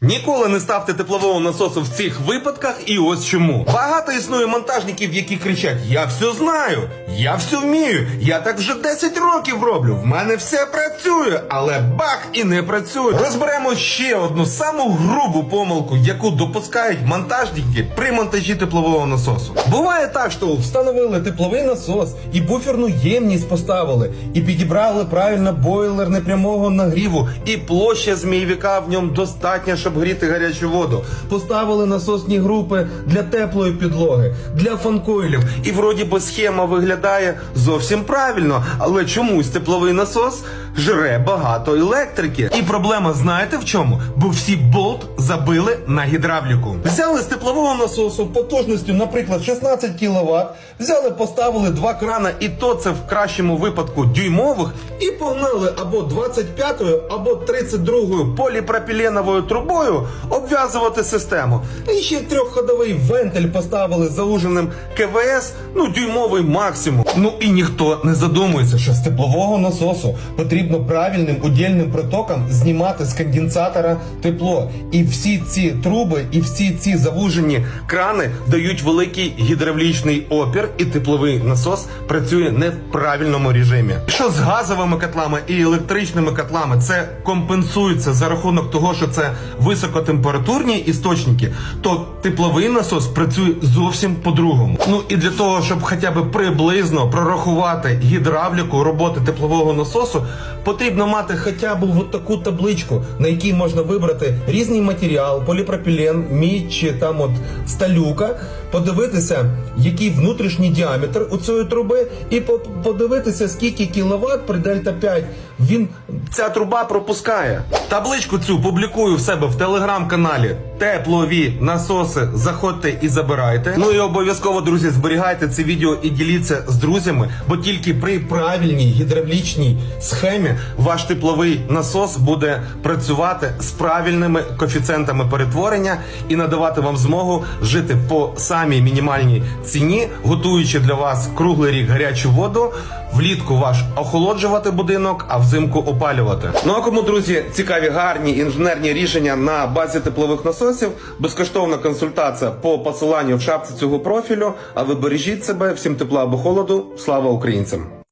Ніколи не ставте теплового насосу в цих випадках, і ось чому. Багато існує монтажників, які кричать: Я все знаю, я все вмію, я так вже 10 років роблю. В мене все працює, але бах і не працює. Розберемо ще одну саму грубу помилку, яку допускають монтажники при монтажі теплового насосу. Буває так, що встановили тепловий насос і буферну ємність поставили, і підібрали правильно бойлер непрямого нагріву, і площа змійвика в ньому достатня, щоб гріти гарячу воду. Поставили насосні групи для теплої підлоги, для фанкойлів. І вроді би схема виглядає зовсім правильно, але чомусь тепловий насос жре багато електрики. І проблема знаєте в чому? Бо всі болт забили на гідравліку. Взяли з теплового насосу потужністю, наприклад, 16 кВт, взяли, поставили два крана, і то це в кращому випадку дюймових, і погнали або 25-ю, або 32-ю поліпропіленовою трубою обв'язувати систему. І ще трьохходовий вентиль поставили зауженим КВС, ну дюймовий максимум. Ну і ніхто не задумується, що з теплового насосу потрібно правильним удільним протоком знімати з конденсатора тепло. І всі ці труби, і всі ці завужені крани дають великий гідравлічний опір, і тепловий насос працює не в правильному режимі. Що з газовими котлами і електричними котлами, це компенсується за рахунок того, що це високотемпературні істочники, то тепловий насос працює зовсім по-другому. Ну і для того, щоб хоча б приблизно прорахувати гідравліку роботи теплового насосу, потрібно мати хоча б от таку табличку, на якій можна вибрати різний матеріал, поліпропілен, мідь чи там от сталюка, подивитися, який внутрішній діаметр у цієї труби, і подивитися, скільки кіловат при дельта 5 він ця труба пропускає. Табличку цю публікую в себе в телеграм-каналі каналі. Теплові насоси. Заходьте і забирайте. Ну і обов'язково, друзі, зберігайте це відео і діліться з друзями, бо тільки при правильній гідравлічній схемі ваш тепловий насос буде працювати з правильними коефіцієнтами перетворення і надавати вам змогу жити по самій мінімальній ціні, готуючи для вас круглий рік гарячу воду. Влітку ваш охолоджувати будинок, а взимку опалювати. Ну а кому, друзі, цікаві гарні інженерні рішення на базі теплових насосів, безкоштовна консультація по посиланню в шапці цього профілю. А ви бережіть себе, всім тепла або холоду. Слава українцям!